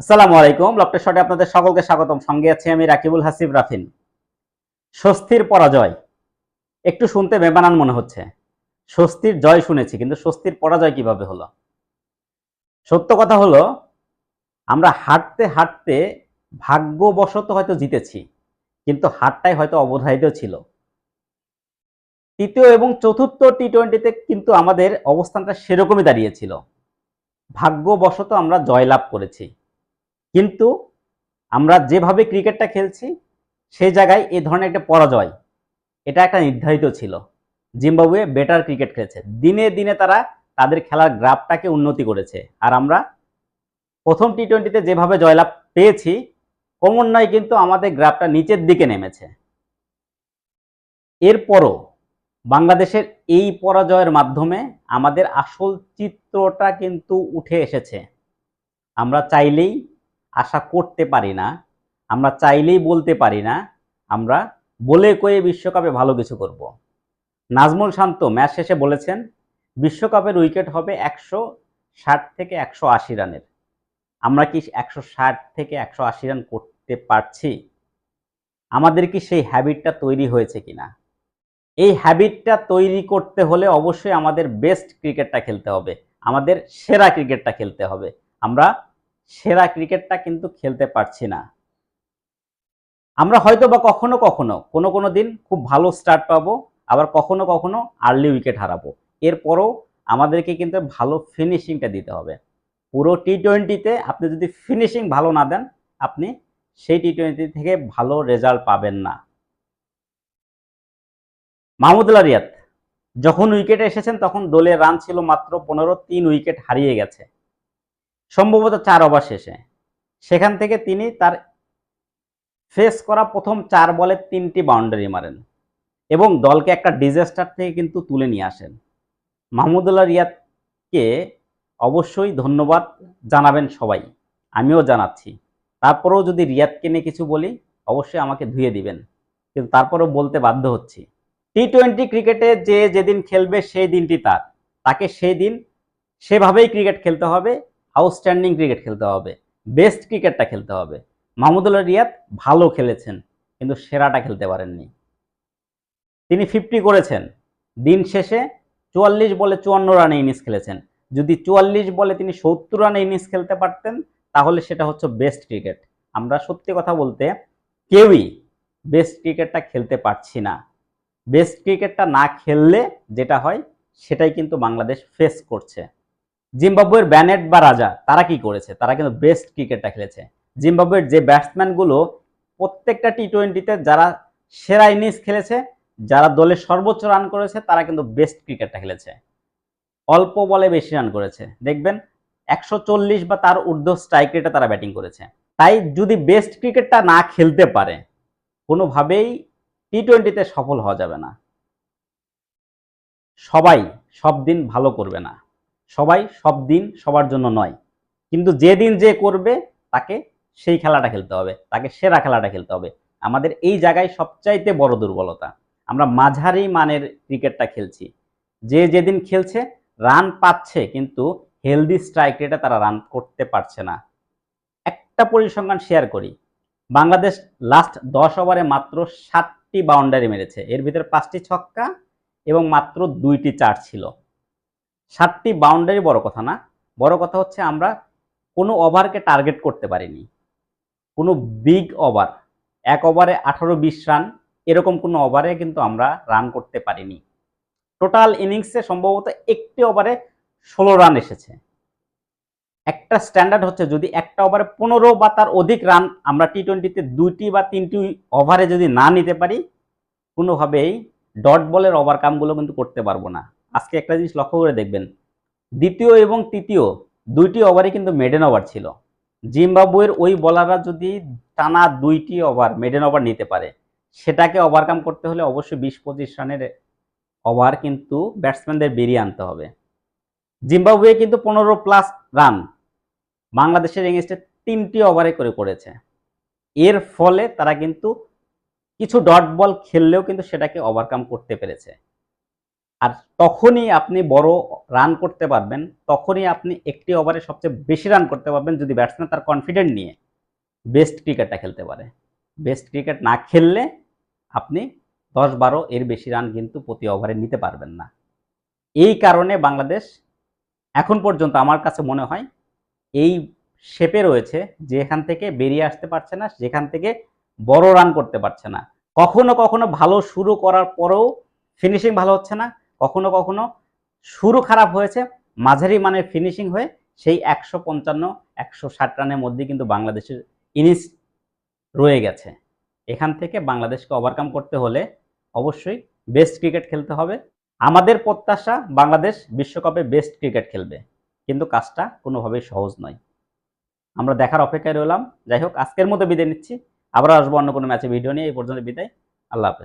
আসসালামু আলাইকুম লকটের শটে আপনাদের সকলকে স্বাগতম। সঙ্গে আছি আমি রাকিবুল হাসিব রাফিন স্বস্তির পরাজয়। একটু শুনতে বেমানান মনে হচ্ছে। স্বস্তির জয় শুনেছি, কিন্তু স্বস্তির পরাজয় কীভাবে হলো? সত্য কথা হলো, আমরা হাঁটতে হাঁটতে ভাগ্যবশত হয়তো জিতেছি, কিন্তু হারটাই হয়তো অবধারিত ছিল। তৃতীয় এবং চতুর্থ টি টোয়েন্টিতে কিন্তু আমাদের অবস্থানটা সেরকমই দাঁড়িয়েছিল। ভাগ্যবশত আমরা জয়লাভ করেছি। কিন্তু আমরা যেভাবে ক্রিকেটটা খেলছি, সেই জায়গায় এ ধরনের একটা পরাজয়, এটা একটা নির্ধারিত ছিল। জিম্বাবুয়ে বেটার ক্রিকেট খেলেছে। দিনে দিনে তারা তাদের খেলার গ্রাফটাকে উন্নতি করেছে। আর আমরা প্রথম টি টোয়েন্টিতে যেভাবে জয়লাভ পেয়েছি, ক্রমান্বয়ে কিন্তু আমাদের গ্রাফটা নিচের দিকে নেমেছে। এরপরও বাংলাদেশের এই পরাজয়ের মাধ্যমে আমাদের আসল চিত্রটা কিন্তু উঠে এসেছে। আমরা চাইলেই আশা করতে পারি না, আমরা চাইলেই বলতে পারি না, আমরা বলে কয়ে বিশ্বকাপে ভালো কিছু করব। নাজমুল শান্ত ম্যাচ শেষে বলেছেন, বিশ্বকাপের উইকেট হবে একশো ষাট থেকে একশো আশি রানের। আমরা কি একশো ষাট থেকে একশো আশি রান করতে পারছি? আমাদের কি সেই হ্যাবিটটা তৈরি হয়েছে কিনা? এই হ্যাবিটটা তৈরি করতে হলে অবশ্যই আমাদের বেস্ট ক্রিকেটটা খেলতে হবে, আমাদের সেরা ক্রিকেটটা খেলতে হবে। আমরা সেরা ক্রিকেটটা কিন্তু খেলতে পারছি না। আমরা হয়তো বা কখনো কখনো, কোনো কোনো দিন খুব ভালো স্টার্ট পাবো, আবার কখনো কখনো আর্লি উইকেট হারাবো। এরপরও আমাদেরকে কিন্তু ভালো ফিনিশিংটা দিতে হবে। পুরো টি টোয়েন্টিতে আপনি যদি ফিনিশিং ভালো না দেন, আপনি সেই টি টোয়েন্টি থেকে ভালো রেজাল্ট পাবেন না। মাহমুদুল্লাহ রিয়াদ যখন উইকেটে এসেছেন, তখন দলের রান ছিল মাত্র পনেরো, তিন উইকেট হারিয়ে গেছে। সম্ভবত চার ওভার শেষে। সেখান থেকে তিনি তার ফেস করা প্রথম চার বলে তিনটি বাউন্ডারি মারেন এবং দলকে একটা ডিজাস্টার থেকে কিন্তু তুলে নিয়ে আসেন। মাহমুদুল্লাহ রিয়াদকে অবশ্যই ধন্যবাদ জানাবেন সবাই। আমিও জানাচ্ছি। তারপরেও যদি রিয়াদকে নিয়ে কিছু বলি, অবশ্যই আমাকে ধুয়ে দিবেন। কিন্তু তারপরেও বলতে বাধ্য হচ্ছি। টি টোয়েন্টি ক্রিকেটে যে যেদিন খেলবে, সেই দিনটি তার। তাকে সেই দিন সেভাবেই ক্রিকেট খেলতে হবে। আউটস্ট্যান্ডিং ক্রিকেট খেলতে হবে, বেস্ট ক্রিকেটটা খেলতে হবে। মাহমুদুল্লাহ রিয়াদ ভালো খেলেছেন, কিন্তু সেরাটা খেলতে পারেননি। তিনি ফিফটি করেছেন, দিন শেষে চুয়াল্লিশ বলে চুয়ান্ন রানে ইনিংস খেলেছেন। যদি চুয়াল্লিশ বলে তিনি সত্তর রানে ইনিংস খেলতে পারতেন, তাহলে সেটা হচ্ছে বেস্ট ক্রিকেট আমরা সত্যি কথা বলতে কেউই বেস্ট ক্রিকেটটা খেলতে পারছি না। বেস্ট ক্রিকেটটা না খেললে যেটা হয়, সেটাই কিন্তু বাংলাদেশ ফেস করছে। জিম্বাবুয়ের ব্যানেট বা রাজা, তারা কি করেছে? তারা কিন্তু বেস্ট ক্রিকেটটা খেলেছে। জিম্বাবুয়ের যে ব্যাটসম্যানগুলো প্রত্যেকটা টি টোয়েন্টিতে যারা সেরা ইনিংস খেলেছে, যারা দলের সর্বোচ্চ রান করেছে, তারা কিন্তু বেস্ট ক্রিকেটটা খেলেছে। অল্প বলে বেশি রান করেছে। দেখবেন, একশো চল্লিশ বা তার ঊর্ধ্ব স্ট্রাইক রেটে তারা ব্যাটিং করেছে। তাই যদি বেস্ট ক্রিকেটটা না খেলতে পারে, কোনোভাবেই টি টোয়েন্টিতে সফল হওয়া যাবে না। সবাই সব দিন ভালো করবে না। সবাই সব দিন সবার জন্য নয়। কিন্তু যেদিন যে করবে, তাকে সেই খেলাটা খেলতে হবে, তাকে সেরা খেলাটা খেলতে হবে। আমাদের এই জায়গায় সবচাইতে বড় দুর্বলতা, আমরা মাঝারি মানের ক্রিকেটটা খেলছি। যে যেদিন খেলছে, রান পাচ্ছে, কিন্তু হেলদি স্ট্রাইক রেটে তারা রান করতে পারছে না। একটা পরিসংখ্যান শেয়ার করি, বাংলাদেশ লাস্ট দশ ওভারে মাত্র সাতটি বাউন্ডারি মেরেছে। এর ভিতরে পাঁচটি ছক্কা এবং মাত্র দুইটি চার ছিল। সাতটি বাউন্ডারি বড় কথা না। বড় কথা হচ্ছে আমরা কোনো ওভারকে টার্গেট করতে পারিনি। কোনো বিগ ওভার এক ওভারে আঠারো বিশ রান এরকম কোনো ওভারে কিন্তু আমরা রান করতে পারিনি। টোটাল ইনিংসে সম্ভবত একটি ওভারে ষোলো রান এসেছে। একটা স্ট্যান্ডার্ড হচ্ছে যদি একটা ওভারে পনেরো বা তার অধিক রান আমরা টি টোয়েন্টিতে দুইটি বা তিনটি ওভারে যদি না নিতে পারি, কোনোভাবেই ডট বলের ওভারকামগুলো কিন্তু করতে পারব না। আজকে একটা জিনিস লক্ষ্য করে দেখবেন। দ্বিতীয় এবং তৃতীয় দুইটি ওভারই কিন্তু মেডেন ওভার ছিল। জিম্বাবুয়ের ওই বলাররা যদি টানা দুইটি ওভার মেডেন ওভার নিতে পারে, সেটাকে ওভারকাম করতে হলে অবশ্যই বিশ পঁচিশ রানের ওভার কিন্তু ব্যাটসম্যানদের বেরিয়ে আনতে হবে। জিম্বাবুয়ে কিন্তু পনেরো প্লাস রান বাংলাদেশের এগেনস্টে তিনটি ওভারে করে করেছে। এর ফলে তারা কিন্তু কিছু ডট বল খেললেও কিন্তু সেটাকে ওভারকাম করতে পেরেছে। আর তখনই আপনি বড় রান করতে পারবেন, তখনই আপনি একটি ওভারে সবচেয়ে বেশি রান করতে পারবেন যদি ব্যাটসম্যান তার কনফিডেন্ট নিয়ে বেস্ট ক্রিকেটটা খেলতে পারে। বেস্ট ক্রিকেট না খেললে আপনি দশ বারো এর বেশি রান কিন্তু প্রতি ওভারে নিতে পারবেন না। এই কারণে বাংলাদেশ এখন পর্যন্ত আমার কাছে মনে হয় এই শেপে রয়েছে যেখান থেকে বেরিয়ে আসতে পারছে না, যেখান থেকে বড় রান করতে পারছে না। কখনো কখনো ভালো শুরু করার পরেও ফিনিশিং ভালো হচ্ছে না কখনো কখনো শুরু খারাপ হয়েছে, মাঝারি মানের ফিনিশিং হয়ে সেই একশো পঞ্চান্ন, একশো ষাট রানের মধ্যে কিন্তু বাংলাদেশের ইনিংস রয়ে গেছে। এখান থেকে বাংলাদেশকে ওভারকাম করতে হলে অবশ্যই বেস্ট ক্রিকেট খেলতে হবে। আমাদের প্রত্যাশা, বাংলাদেশ বিশ্বকাপে বেস্ট ক্রিকেট খেলবে। কিন্তু কাজটা কোনোভাবেই সহজ নয়। আমরা দেখার অপেক্ষায় রইলাম। যাই হোক, আজকের মতো বিদায় নিচ্ছি। আবার আসব অন্য কোনো ম্যাচে ভিডিও নিয়ে। এই পর্যন্ত বিদায়। আল্লাহ হাফেজ।